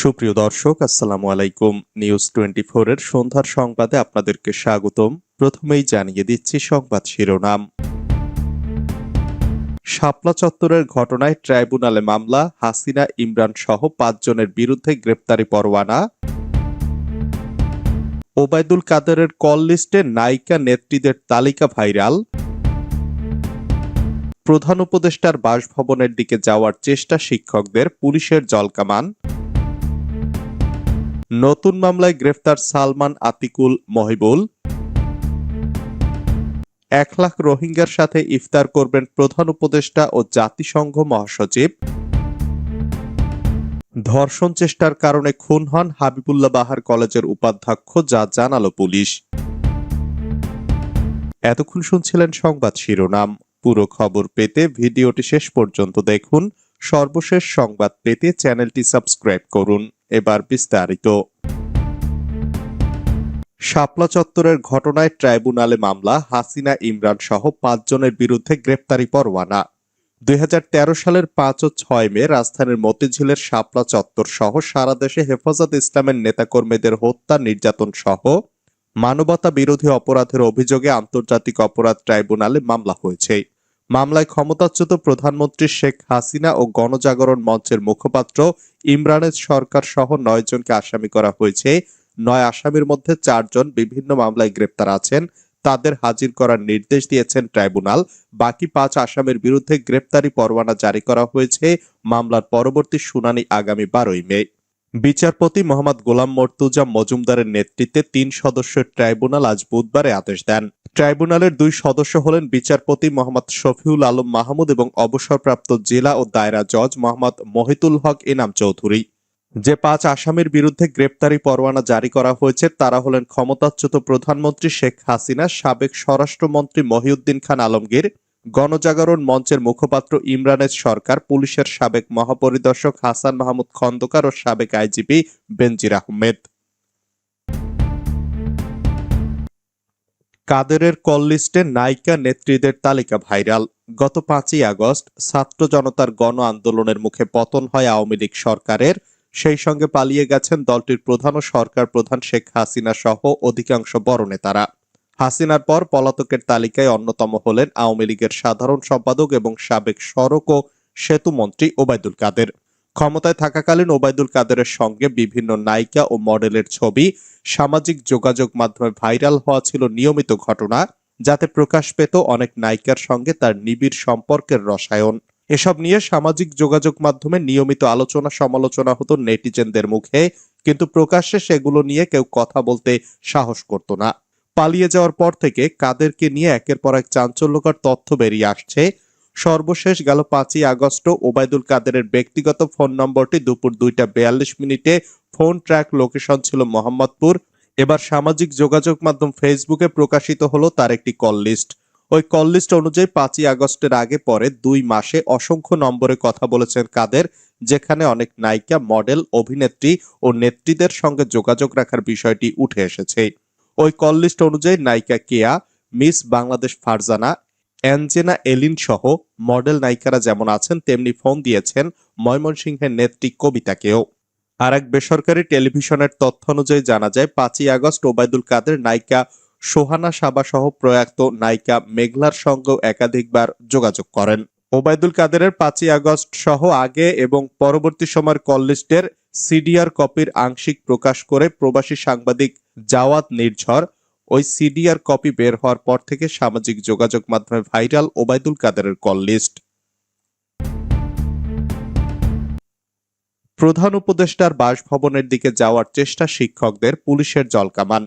সুপ্রিয় দর্শক, আসসালামু আলাইকুম। নিউজ টোয়েন্টি এর সন্ধ্যার সংবাদে আপনাদেরকে স্বাগতম। প্রথমেই জানিয়ে দিচ্ছি সংবাদ শিরোনাম। শাপলা চত্বরের ঘটনায় ট্রাইব্যুনালে মামলা, হাসিনা, ইমরান সহ পাঁচজনের বিরুদ্ধে গ্রেপ্তারি পরোয়ানা। ওবায়দুল কাদেরের কল লিস্টে নায়িকা নেত্রীদের তালিকা ভাইরাল। প্রধান উপদেষ্টার বাসভবনের দিকে যাওয়ার চেষ্টা শিক্ষকদের পুলিশের জলকামান। নতুন মামলায় গ্রেফতার সালমান আতিকুল মহিবুল। এক লাখ রোহিঙ্গার সাথে ইফতার করবেন প্রধান উপদেষ্টা ও জাতিসংঘ মহাসচিব। ধর্ষণ চেষ্টার কারণে খুন হন হাবিবুল্লাহ বাহার কলেজের উপাধ্যক্ষ, যা জানালো পুলিশ। এতক্ষণ শুনছিলেন সংবাদ শিরোনাম। পুরো খবর পেতে ভিডিওটি শেষ পর্যন্ত দেখুন। সর্বশেষ সংবাদ পেতে চ্যানেলটি সাবস্ক্রাইব করুন। এবার বিস্তারিত। শাপলা চত্বরের ঘটনায় ট্রাইব্যুনালে মামলা, হাসিনা, ইমরান সহ পাঁচজনের বিরুদ্ধে গ্রেপ্তারি পরোয়ানা। দুই হাজার তেরো সালের পাঁচ ও ছয় মে রাজধানীর মতিঝিলের শাপলা চত্বর সহ সারা দেশে হেফাজত ইসলামের নেতাকর্মীদের হত্যা, নির্যাতন সহ মানবতা বিরোধী অপরাধের অভিযোগে আন্তর্জাতিক অপরাধ ট্রাইব্যুনালে মামলা হয়েছে। মামলায় ক্ষমতাচ্যুত প্রধানমন্ত্রী শেখ হাসিনা ও গণজাগরণ মঞ্চের মুখপাত্র ইমরানের সরকার সহ নয় জনকে আসামি করা হয়েছে। নয় আসামির মধ্যে চারজন বিভিন্ন মামলায় গ্রেপ্তার আছেন। তাদের হাজির করার নির্দেশ দিয়েছেন ট্রাইব্যুনাল। বাকি পাঁচ আসামির বিরুদ্ধে গ্রেপ্তারি পরোয়ানা জারি করা হয়েছে। মামলার পরবর্তী শুনানি আগামী বারোই মে। বিচারপতি মোহাম্মদ গোলাম মর্তুজা মজুমদারের নেতৃত্বে তিন সদস্যের ট্রাইব্যুনাল আজ বুধবারে আদেশ দেন। ট্রাইব্যুনালের দুই সদস্য হলেন বিচারপতি মোহাম্মদ শফিউল আলম মাহমুদ এবং অবসরপ্রাপ্ত জেলা ও দায়রা জজ মোহাম্মদ মহিতুল হক ইনাম চৌধুরী। যে পাঁচ আসামির বিরুদ্ধে গ্রেপ্তারি পরোয়ানা জারি করা হয়েছে, তারা হলেন ক্ষমতাচ্যুত প্রধানমন্ত্রী শেখ হাসিনা, সাবেক স্বরাষ্ট্রমন্ত্রী মহিউদ্দিন খান আলমগীর, গণজাগরণ মঞ্চের মুখপাত্র ইমরানের সরকার, পুলিশের সাবেক মহাপরিদর্শক হাসান মাহমুদ খন্দকার ও সাবেক আইজিপি বেনজির আহমেদ। কাদেরের কল লিস্টে নায়িকা নেত্রীদের তালিকা ভাইরাল। গত পাঁচই আগস্ট ছাত্র জনতার গণ আন্দোলনের মুখে পতন হয় আওয়ামী লীগ সরকারের। সেই সঙ্গে পালিয়ে গেছেন দলটির প্রধান ও সরকার প্রধান শেখ হাসিনা সহ অধিকাংশ বড় নেতারা। হাসিনার পর পলাতকের তালিকায় অন্যতম হলেন আওয়ামী লীগের সাধারণ সম্পাদক এবং সাবেক সড়ক ও সেতু মন্ত্রী ওবায়দুল কাদের। ক্ষমতায় থাকাকালীন ওবায়দুল কাদেরের সঙ্গে বিভিন্ন নায়িকা ও মডেলের ছবি, সামাজিক যোগাযোগ মাধ্যমে ভাইরাল হওয়া ছিল নিয়মিত ঘটনা, যাতে প্রকাশ পেত অনেক নায়িকার সঙ্গে তার নিবিড় সম্পর্কের রসায়ন। এসব নিয়ে সামাজিক যোগাযোগ মাধ্যমে নিয়মিত আলোচনা সমালোচনা হতো নেটিজেনদের মুখে, কিন্তু প্রকাশ্যে সেগুলো নিয়ে কেউ কথা বলতে সাহস করত না। পালিয়ে যাওয়ার পর থেকে কাদেরকে নিয়ে একের পর এক চাঞ্চল্যকর তথ্য বেরিয়ে আসছে। সর্বশেষ গেল পাঁচই আগস্ট। ওবায়দুল কাদেরের ব্যক্তিগত ফোন নম্বরটি দুপুর দুইটা বিয়াল্লিশ মিনিটে ফোন ট্র্যাক লোকেশন ছিল মোহাম্মদপুর। এবার সামাজিক যোগাযোগ মাধ্যম ফেসবুকে প্রকাশিত হলো তার একটি কল লিস্ট। ওই কল লিস্ট অনুযায়ী পাঁচই আগস্টের আগে পরে দুই মাসে অসংখ্য নম্বরে কথা বলেছেন কাদের, যেখানে অনেক নায়িকা, মডেল, অভিনেত্রী ও নেত্রীদের সঙ্গে যোগাযোগ রাখার বিষয়টি উঠে এসেছে। ওই কল লিস্ট অনুযায়ী নায়িকা কেয়া, মিস বাংলাদেশ ফারজানা অ্যাঞ্জেনা এলিন সহ মডেল নায়িকারা যেমন আছেন, তেমনি ফোন দিয়েছেন ময়মনসিংহের নেত্রী কবিতাকেও। আর এক বেসরকারি টেলিভিশনের তথ্য অনুযায়ী জানা যায়, পাঁচই আগস্ট ওবায়দুল কাদের নায়িকা সোহানা সাবা সহ প্রয়াত নায়িকা মেঘলার সঙ্গেও একাধিকবার যোগাযোগ করেন। ওবায়দুল কাদেরের পাঁচই আগস্ট সহ আগে এবং পরবর্তী সময়ের কল লিস্টের সিডিআর কপির আংশিক প্রকাশ করে প্রবাসী সাংবাদিক জাওয়াত নির্ঝর ওই সিডিআর কপি বের হওয়ার পর থেকে সামাজিক যোগাযোগ মাধ্যমে ভাইরাল ওবায়দুল কাদেরের কল লিস্ট। প্রধান উপদেষ্টার বাসভবনের দিকে যাওয়ার চেষ্টা শিক্ষকদের পুলিশের জলকামান।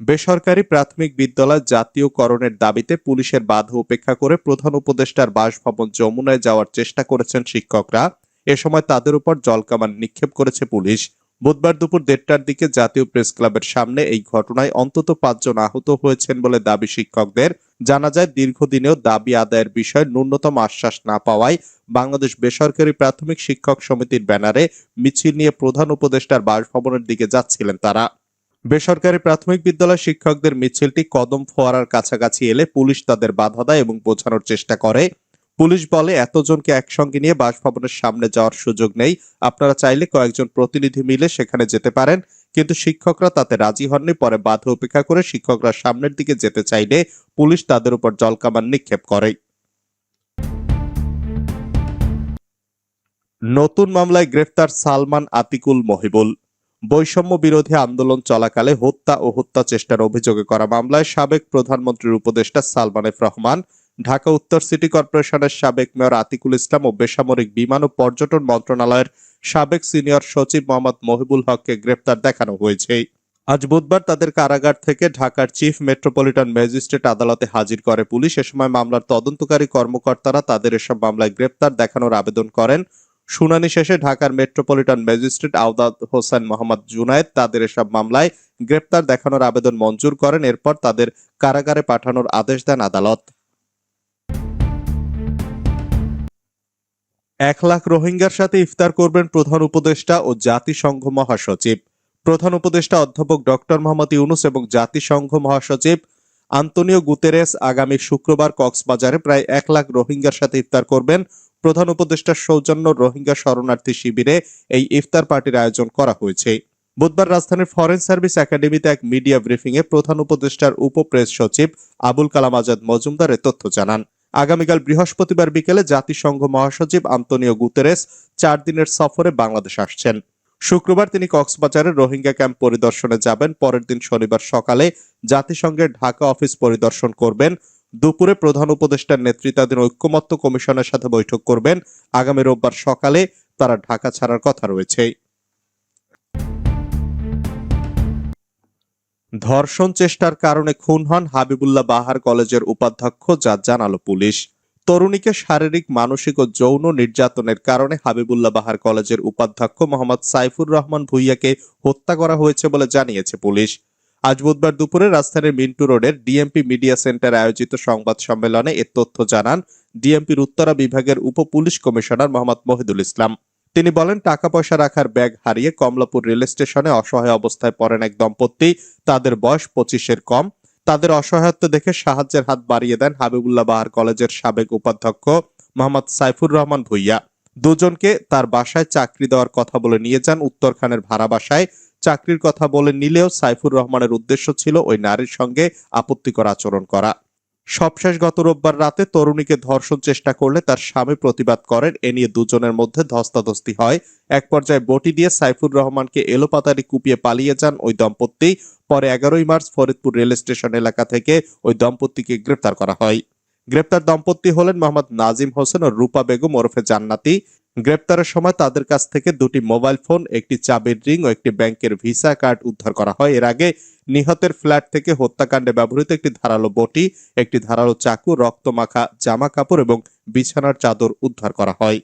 বেসরকারি প্রাথমিক বিদ্যালয় জাতীয়করণের দাবিতে পুলিশের বাধা উপেক্ষা করে প্রধান উপদেষ্টার বাসভবন যমুনায় যাওয়ার চেষ্টা করেছেন শিক্ষকরা। এ সময় তাদের উপর জলকামান নিক্ষেপ করেছে পুলিশ। বুধবার দুপুর দেড়টার দিকে জাতীয় প্রেস ক্লাবের সামনে এই ঘটনায় অন্তত পাঁচজন আহত হয়েছেন বলে দাবি শিক্ষকদের। জানা যায়, দীর্ঘদিনেও দাবি আদায়ের বিষয়ে ন্যূনতম আশ্বাস না পাওয়ায় বাংলাদেশ বেসরকারি প্রাথমিক শিক্ষক সমিতির ব্যানারে মিছিল নিয়ে প্রধান উপদেষ্টার বাসভবনের দিকে যাচ্ছিলেন তারা। বেসরকারি প্রাথমিক বিদ্যালয় শিক্ষকদের মিছিলটি কদম ফোয়ারার কাছাকাছি এলে পুলিশ তাদের বাধা দেয় এবং বোঝানোর চেষ্টা করে। পুলিশ বলে এতজনকে একসঙ্গে নিয়ে বাসভবনের সামনে যাওয়ার সুযোগ নেই। আপনারা চাইলে কয়েকজন প্রতিনিধি মিলে সেখানে যেতে পারেন, কিন্তু শিক্ষকরা তাতে রাজি হননি। পরে বাধা উপেক্ষা করে শিক্ষকরা সামনের দিকে যেতে চাইলে পুলিশ তাদের উপর জলকামান নিক্ষেপ করে। নতুন মামলায় গ্রেফতার সালমান আতিকুল মহিবুল। বৈষম্য বিরোধী আন্দোলন চলাকালে হত্যা ও হত্যা চেষ্টার অভিযোগে করা মামলায় সাবেক প্রধানমন্ত্রীর উপদেষ্টা সালমান এফ রহমান ঢাকা উত্তর সিটি কর্পোরেশনের সাবেক মেয়র আতিকুল ইসলাম ও বেসামরিক বিমান ও পর্যটন মন্ত্রণালয়ের সাবেক সিনিয়র সচিব মোহাম্মদ মহিবুল হককে গ্রেপ্তার দেখানো হয়েছে। আজ বুধবার তাদের কারাগার থেকে ঢাকার চিফ মেট্রোপলিটন ম্যাজিস্ট্রেট আদালতে হাজির করে পুলিশ। এ সময় মামলার তদন্তকারী কর্মকর্তারা তাদের এসব মামলায় গ্রেপ্তার দেখানোর আবেদন করেন। শুনানি শেষে ঢাকার মেট্রোপলিটন ম্যাজিস্ট্রেট আওদাদ হোসেন মোহাম্মদ জুনায়েদ তাদের এসব মামলায় গ্রেপ্তার দেখানোর আবেদন মঞ্জুর করেন। এরপর তাদের কারাগারে পাঠানোর আদেশ দেন আদালত। এক লাখ রোহিঙ্গার সাথে ইফতার করবেন প্রধান উপদেষ্টা ও জাতিসংঘ মহাসচিব। প্রধান উপদেষ্টা অধ্যাপক ডক্টর মোহাম্মদ ইউনুস এবং জাতিসংঘ মহাসচিব আন্তনিও গুতেরেস আগামী শুক্রবার কক্সবাজারে প্রায় এক লাখ রোহিঙ্গার সাথে ইফতার করবেন। প্রধান উপদেষ্টার সৌজন্য রোহিঙ্গা শরণার্থী শিবিরে এই ইফতার পার্টির আয়োজন করা হয়েছে। বুধবার রাজধানীর ফরেন সার্ভিস একাডেমিতে এক মিডিয়া ব্রিফিং এ প্রধান উপদেষ্টার উপপ্রেস সচিব আবুল কালাম আজাদ মজুমদার তথ্য জানান। আগামীকাল বৃহস্পতিবার বিকেলে জাতিসংঘ মহাসচিব আন্তনিও গুতেরেস চার দিনের সফরে বাংলাদেশ আসছেন। শুক্রবার তিনি কক্সবাজারের রোহিঙ্গা ক্যাম্প পরিদর্শনে যাবেন। পরের দিন শনিবার সকালে জাতিসংঘের ঢাকা অফিস পরিদর্শন করবেন। দুপুরে প্রধান উপদেষ্টার নেতৃত্বাধীন ঐক্যমত্য কমিশনের সাথে বৈঠক করবেন। আগামী রোববার সকালে তারা ঢাকা ছাড়ার কথা রয়েছে। ধর্ষণ চেষ্টার কারণে খুন হন হাবিবুল্লাহ বাহার কলেজের উপাধ্যক্ষ, যা জানালো পুলিশ। তরুণীকে শারীরিক, মানসিক ও যৌন নির্যাতনের কারণে হাবিবুল্লাহ বাহার কলেজের উপাধ্যক্ষ মোহাম্মদ সাইফুর রহমান ভুইয়াকে হত্যা করা হয়েছে বলে জানিয়েছে পুলিশ। আজ বুধবার দুপুরে রাজধানীর মিন্টু রোডের ডিএমপি মিডিয়া সেন্টারে আয়োজিত সংবাদ সম্মেলনে এ তথ্য জানান ডিএমপির উত্তরা বিভাগের উপ পুলিশ কমিশনার মোহাম্মদ মহিদুল ইসলাম। তিনি বলেন টাকা পয়সা রাখার ব্যাগ হারিয়ে কমলাপুর রেল স্টেশনে অসহায় অবস্থায় পড়েন এক দম্পতি। তাদের বয়স পঁচিশের কম। তাদের অসহায়ত্ব দেখে সাহায্যের হাত বাড়িয়ে দেন হাবিবুল্লাহ বাহার কলেজের সাবেক উপাধ্যক্ষ মোহাম্মদ সাইফুর রহমান ভুইয়া। দুজনকে তার বাসায় চাকরি দেওয়ার কথা বলে নিয়ে যান উত্তরখানের ভাড়া বাসায়। চাকরির কথা বলে নিলেও সাইফুর রহমানের উদ্দেশ্য ছিল ওই নারীর সঙ্গে আপত্তিকর আচরণ করা। সবশেষ গত রোববার রাতে তরুণীকে ধর্ষণ চেষ্টা করলে তার স্বামী প্রতিবাদ করেন। এ নিয়ে দুজনের মধ্যে ধস্তাধস্তি হয়। এক পর্যায়ে বটি দিয়ে সাইফুর রহমানকে এলোপাতারি কুপিয়ে পালিয়ে যান ওই দম্পতি। পরে এগারোই মার্চ ফরিদপুর রেল স্টেশন এলাকা থেকে ওই দম্পতিকে গ্রেপ্তার করা হয়। গ্রেপ্তার দম্পতি হলেন মোহাম্মদ নাজিম হোসেন ও রূপা বেগম ওরফে জান্নাতি। গ্রেপ্তারের সময় তাদের কাছ থেকে দুটি মোবাইল ফোন, একটি চাবির রিং ও একটি ব্যাংকের ভিসা কার্ড উদ্ধার করা হয়। এর আগে নিহতের ফ্ল্যাট থেকে হত্যাকাণ্ডে ব্যবহৃত একটি ধারালো বটি, একটি ধারালো চাকু, রক্তমাখা, জামা কাপড় এবং বিছানার চাদর উদ্ধার করা হয়।